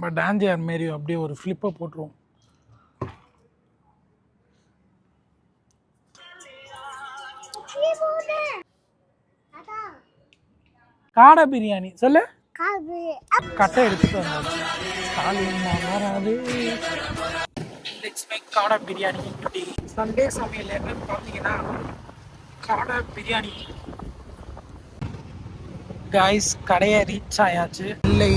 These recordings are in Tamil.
நம்ம டான்ஜியர் மாரி அப்படியே ஒரு ஃப்ளிப்பை போட்டுருவோம். காடை பிரியாணி சொல்லு. கட்டை எடுத்துட்டு வந்தாச்சு. ஸ்டாலின் வராது. காடை பிரியாணி டுடே சண்டே சமையல் என்னன்னு பார்த்தீங்கன்னா காடை பிரியாணி. காய்ஸ் கடையை ரீச் ஆயாச்சு. இல்லை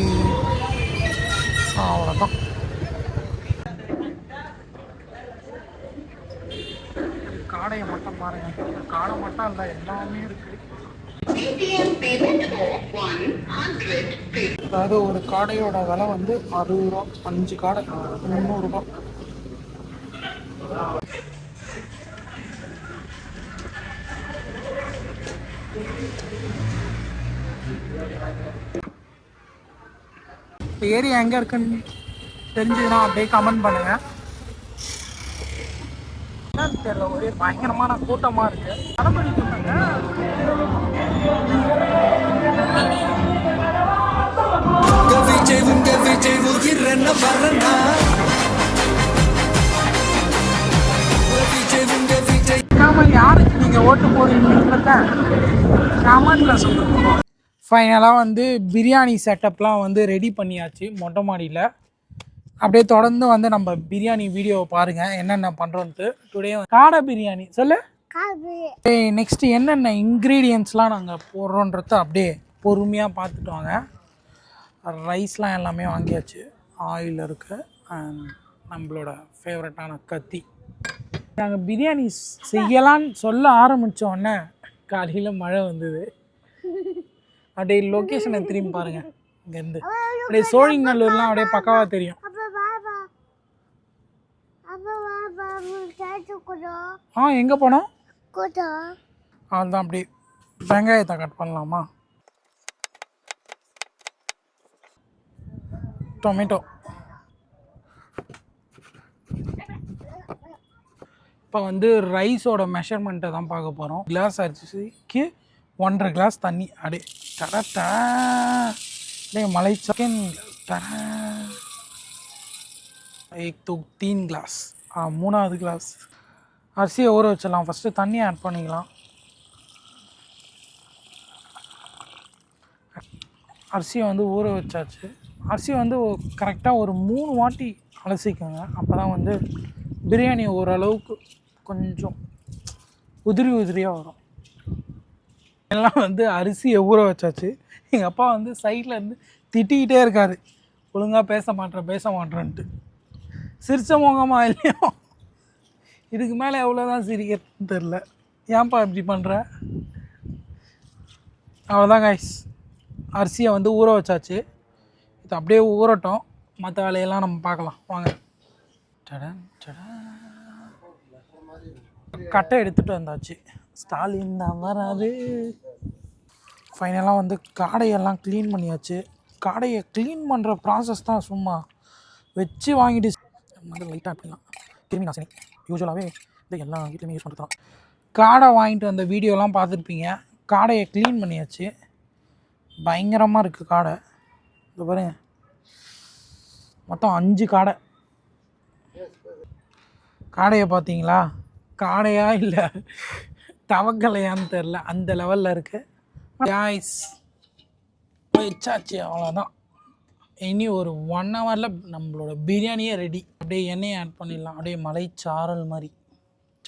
அவ்வளோதான் காடையை மட்டும் பாருங்க. காடை மட்டும் இல்லை எல்லாமே இருக்கு. அதாவது ஒரு காடையோட விலை வந்து அறுபது ரூபா அஞ்சு காடை முந்நூறுரூபா ஏரியா எங்கே இருக்குன்னு தெரிஞ்சதுன்னா அப்படியே கமெண்ட் பண்ணுங்க. என்னன்னு தெரியல ஒரே பயங்கரமான கூட்டமாக இருக்கு. தளபதி சொன்னாங்க விஜய் உங்க விஜய் உயிரென்ன வரனா விஜய் உங்க விஜய் நாம யாருக்கு நீங்கள் ஓட்டு போடுறீங்கன்றத கமெண்ட்டில் சொல்லுங்க ஃபைனலாக வந்து பிரியாணி செட்டப்லாம் வந்து ரெடி பண்ணியாச்சு மொட்டை மாடியில். அப்படியே தொடர்ந்து வந்து நம்ம பிரியாணி வீடியோவை பாருங்கள் என்னென்ன பண்ணுறோன்ட்டு டுடே காடை பிரியாணி. சொல்லு. நெக்ஸ்ட் என்னென்ன இன்க்ரீடியன்ஸ்லாம் நாங்கள் போடுறோன்றத அப்படியே பொறுமையாக பார்த்துட்டு வாங்க. ரைஸ்லாம் எல்லாமே வாங்கியாச்சு. ஆயில் இருக்குது அண்ட் நம்மளோட ஃபேவரட்டான கத்தி. நாங்கள் பிரியாணி செய்யலான்னு சொல்ல ஆரம்பிச்ச உடனே காலையில் மழை வந்தது. அப்படியே லொக்கேஷனை திரும்பி பாருங்கள் இங்கேருந்து. அப்படியே சோழிங்கநல்லூர்லாம் அப்படியே பக்காவாக தெரியும். ஆ எங்கே போனோம்? அதுதான் அப்படி வெங்காயத்தை கட் பண்ணலாமா? டொமேட்டோ இப்போ வந்து ரைஸோட மெஷர்மெண்ட்டை தான் பார்க்க போகிறோம் கிளாஸ் அரிசிக்கு ஒன்றரை கிளாஸ் தண்ணி அப்படியே டடா டே மலை சிக்கன் एक तो तीन கிளாஸ் ஆ மூணாவது கிளாஸ் அரிசியை ஊற வச்சிடலாம் ஃபஸ்ட்டு தண்ணி ஆட் பண்ணிக்கலாம் அரிசியை வந்து ஊற வச்சாச்சு அரிசியை வந்து கரெக்டாக ஒரு மூணு வாட்டி அலசிக்கோங்க அப்போ தான் வந்து பிரியாணி ஓரளவுக்கு கொஞ்சம் உதிரி உதிரியாக வரும் எல்லாம் வந்து அரிசியை ஊற வச்சாச்சு. எங்கள் அப்பா வந்து சைடில் இருந்து திட்டிக்கிட்டே இருக்காரு. ஒழுங்காக பேச மாட்டேன் பேச மாட்டேன்ட்டு. சிரிச்ச முகமா இல்லையோ? இதுக்கு மேலே எவ்வளோதான் சிரிக்கிறதுன்னு தெரில ஏன்ப்பா இப்படி பண்ணுற அவ்வளோதான் காய்ஸ் அரிசியை வந்து ஊற வச்சாச்சு. இது அப்படியே ஊறட்டும். மற்ற வேலையெல்லாம் நம்ம பார்க்கலாம். வாங்க. சடன் சடன் கட்டை எடுத்துகிட்டு வந்தாச்சு. ஸ்டாலின் தான் வராது ஃபைனலாக வந்து காடையெல்லாம் க்ளீன் பண்ணியாச்சு. காடையை க்ளீன் பண்ணுற ப்ராசஸ் தான் சும்மா வச்சு வாங்கிட்டு வந்து லைட்டாக அப்படிலாம். கிருமி நாசினி யூஸ்வலாகவே இது எல்லா வீட்லையுமே யூஸ் பண்ணுறது தான் காடை வாங்கிட்டு வந்த வீடியோலாம் பார்த்துருப்பீங்க. காடையை க்ளீன் பண்ணியாச்சு. பயங்கரமாக இருக்குது காடை. இந்த பாருங்க. மொத்தம் அஞ்சு காடை. காடையை பார்த்தீங்களா? காடையாக இல்லை? தவக்கலையான்னு தெரில அந்த லெவலில் இருக்குது ஜாய்ஸ் வச்சாச்சு அவ்வளோதான் இனி ஒரு ஒன் ஹவரில் நம்மளோட பிரியாணியே ரெடி அப்படியே எண்ணெயை ஆட் பண்ணிடலாம். அப்படியே மலைச்சாரல் மாதிரி.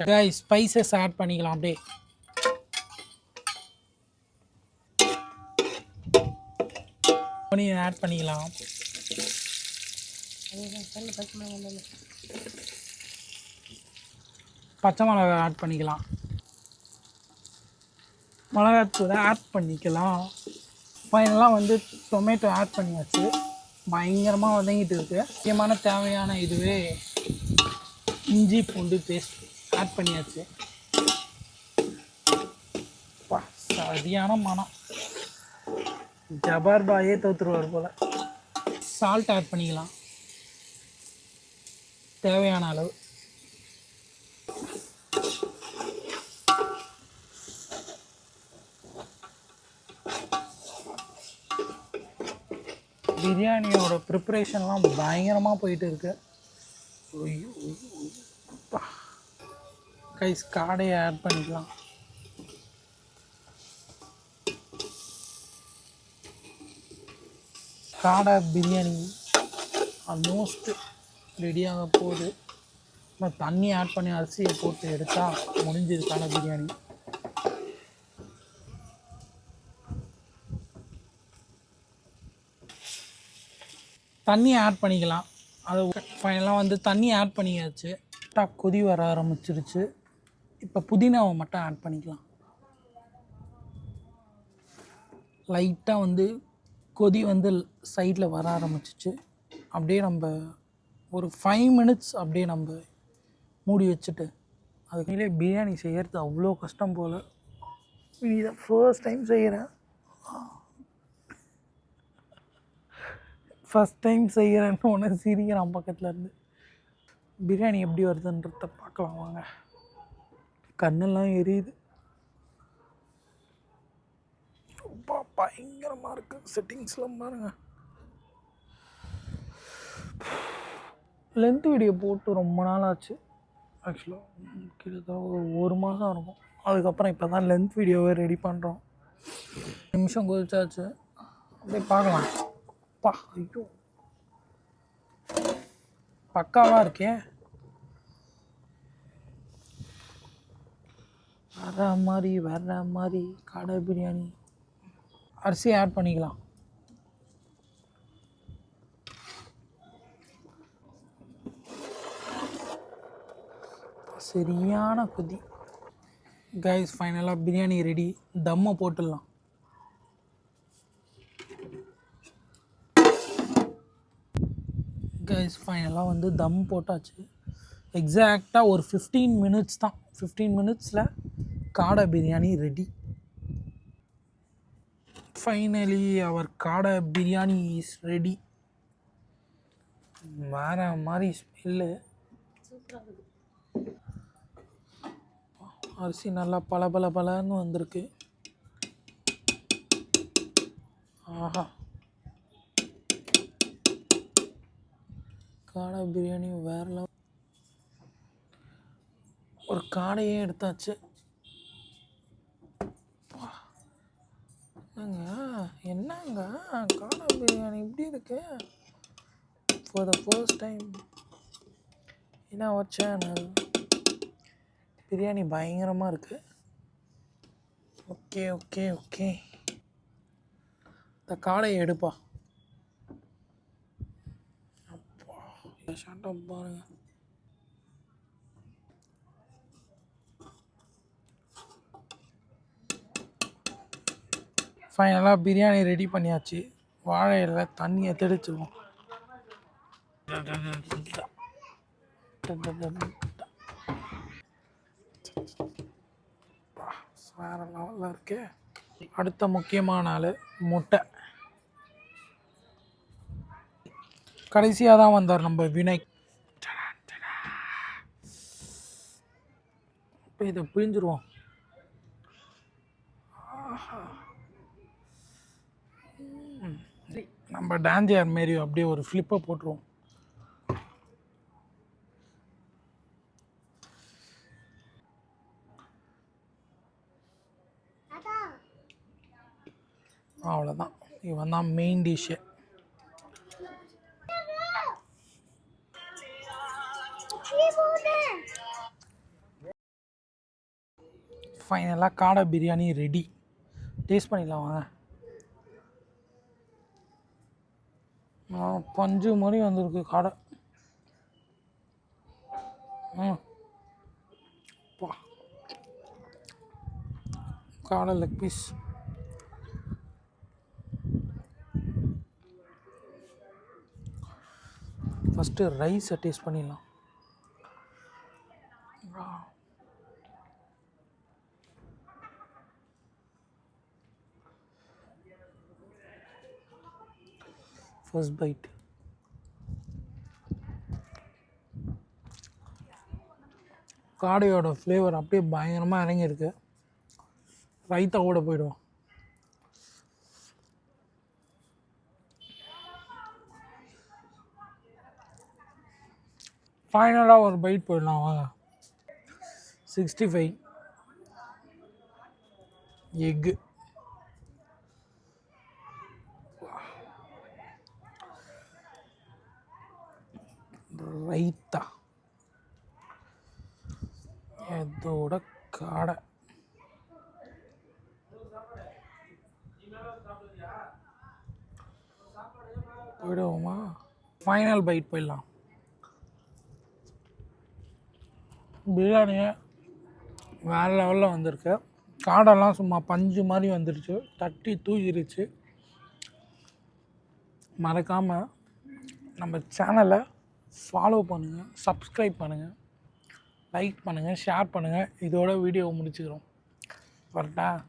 ஜாய் ஸ்பைசஸ் ஆட் பண்ணிக்கலாம் அப்படியே. பண்ணி ஆட் பண்ணிக்கலாம். பச்சை மிளகாய் ஆட் பண்ணிக்கலாம். மிளகாத்தூளை ஆட் பண்ணிக்கலாம். ஃபைனலாக வந்து டொமேட்டோ ஆட் பண்ணியாச்சு. பயங்கரமாக வதங்கிட்டு இருக்கு. முக்கியமான தேவையான இதுவே இஞ்சி பூண்டு பேஸ்ட் ஆட் பண்ணியாச்சு. சரியான மனம். ஜபார் பாயே தோத்துருவார் போல். சால்ட் ஆட் பண்ணிக்கலாம். தேவையான அளவு. பிரியாணியோட ப்ரிப்பரேஷன்லாம் பயங்கரமாக போயிட்டு இருக்கு கைஸ் காடையை ஆட் பண்ணிக்கலாம். காடை பிரியாணி ஆல்மோஸ்ட் ரெடியாக போகுது. நம்ம தண்ணி ஆட் பண்ணி அரிசியை போட்டு எடுத்தால் முடிஞ்சது காடை பிரியாணி. தண்ணி ஆட் பண்ணிக்கலாம். அது ஃபைனலாக வந்து தண்ணி ஆட் பண்ணியாச்சு. கரெக்டாக கொதி வர ஆரம்பிச்சிருச்சு. இப்போ புதினாவை மட்டும் ஆட் பண்ணிக்கலாம். லைட்டாக வந்து கொதி வந்து சைடில் வர ஆரம்பிச்சிச்சு. அப்படியே நம்ம ஒரு ஃபைவ் மினிட்ஸ் அப்படியே நம்ம மூடி வச்சுட்டு அதுக்குள்ளே பிரியாணி செய்கிறது அவ்வளோ கஷ்டம் போல். இதை ஃபர்ஸ்ட் டைம் செய்கிறேன் ஃபஸ்ட் டைம் செய்கிறேன்னு ஒன்று சிரிக்கிறான் பக்கத்தில் இருந்து. பிரியாணி எப்படி வருதுன்றத பார்க்கலாம் வாங்க. கண்ணெல்லாம் எரியுது. ரொம்ப பயங்கரமாக இருக்குது செட்டிங்ஸ்லாம் பாருங்க. லென்த் வீடியோ போட்டு ரொம்ப நாள் ஆச்சு. ஆக்சுவலாக கிட்டத்தட்ட ஒரு ஒரு மாதம் இருக்கும். அதுக்கப்புறம் இப்போ தான் லென்த் வீடியோவை ரெடி பண்ணுறோம் நிமிஷம் குதிச்சாச்சு. அப்படியே பார்க்கலாம். அப்பா. ஐயோ பக்காவாக இருக்கே வர மாதிரி வர்ற மாதிரி கடை பிரியாணி. அரிசி ஆட் பண்ணிக்கலாம். சரியான கொதி. கைஸ் ஃபைனலாக பிரியாணி ரெடி தம்மை போட்டுடலாம். கைஸ் ஃபைனலாக வந்து தம் போட்டாச்சு. எக்ஸாக்டாக ஒரு ஃபிஃப்டீன் மினிட்ஸ் தான். ஃபிஃப்டீன் மினிட்ஸில் காடை பிரியாணி ரெடி ஃபைனலி அவர் காடை பிரியாணி இஸ் ரெடி வேற மாதிரி ஸ்மெல்லு அரிசி நல்லா பல பல பலன்னு வந்திருக்கு. ஆஹா. காடை பிரியாணி வேற ஒரு காடையே எடுத்தாச்சு. அப்பா. என்னங்க? என்னங்க? காடை பிரியாணி இப்படி இருக்கு? ஃபார் த ஃபர்ஸ்ட் டைம் என்ன அவர் சேனல் பிரியாணி பயங்கரமாக இருக்குது ஓகே ஓகே ஓகே இந்த காடையை எடுப்பா. ஷாட்டம் பாருங்க ஃபைனலாக பிரியாணி ரெடி பண்ணியாச்சு. வாழை இலை தண்ணியை தெளிச்சிருவோம். வேற லெவலில் இருக்கு. அடுத்த முக்கியமான ஆள் முட்டை. கடைசியாக தான் வந்தார் நம்ம வினய். இப்போ இதை பிழிஞ்சிருவோம். நம்ம டான்ஜியார் மாரி அப்படியே ஒரு ஃப்ளிப்பை போட்டுருவோம். அவ்வளோதான் இவன் தான் மெயின் டிஷ்ஷு ஃபைனலாக காடை பிரியாணி ரெடி டேஸ்ட் பண்ணிடலாம் வாங்க. பஞ்சு மாதிரி வந்திருக்கு காடை. காடை லெக் பீஸ் ஃபஸ்ட்டு ரைஸை டேஸ்ட் பண்ணிடலாம். wrong. First bite. காடையோட ஃப்ளேவர் அப்படியே பயங்கரமாக இறங்கியிருக்கு ரைத்தா கூட போயிடும் ஃபைனலாக ஒரு பைட் போயிடலாம் வாங்க சிக்ஸ்டி ஃபைவ். எக்கு. ரைத்தா. இதோட காடை. போயிடுவோமா? ஃபைனல் பைட் போயிடலாம். பிரியாணியை வேறு லெவலில் வந்திருக்கு. காடெல்லாம் சும்மா பஞ்சு மாதிரி வந்துடுச்சு தட்டி தூக்கிருச்சு. மறக்காமல் நம்ம சேனலை ஃபாலோ பண்ணுங்கள் சப்ஸ்கிரைப் பண்ணுங்கள் லைக் பண்ணுங்கள் ஷேர் பண்ணுங்கள் இதோட வீடியோவை முடிச்சுக்கிறோம். கரெக்டாக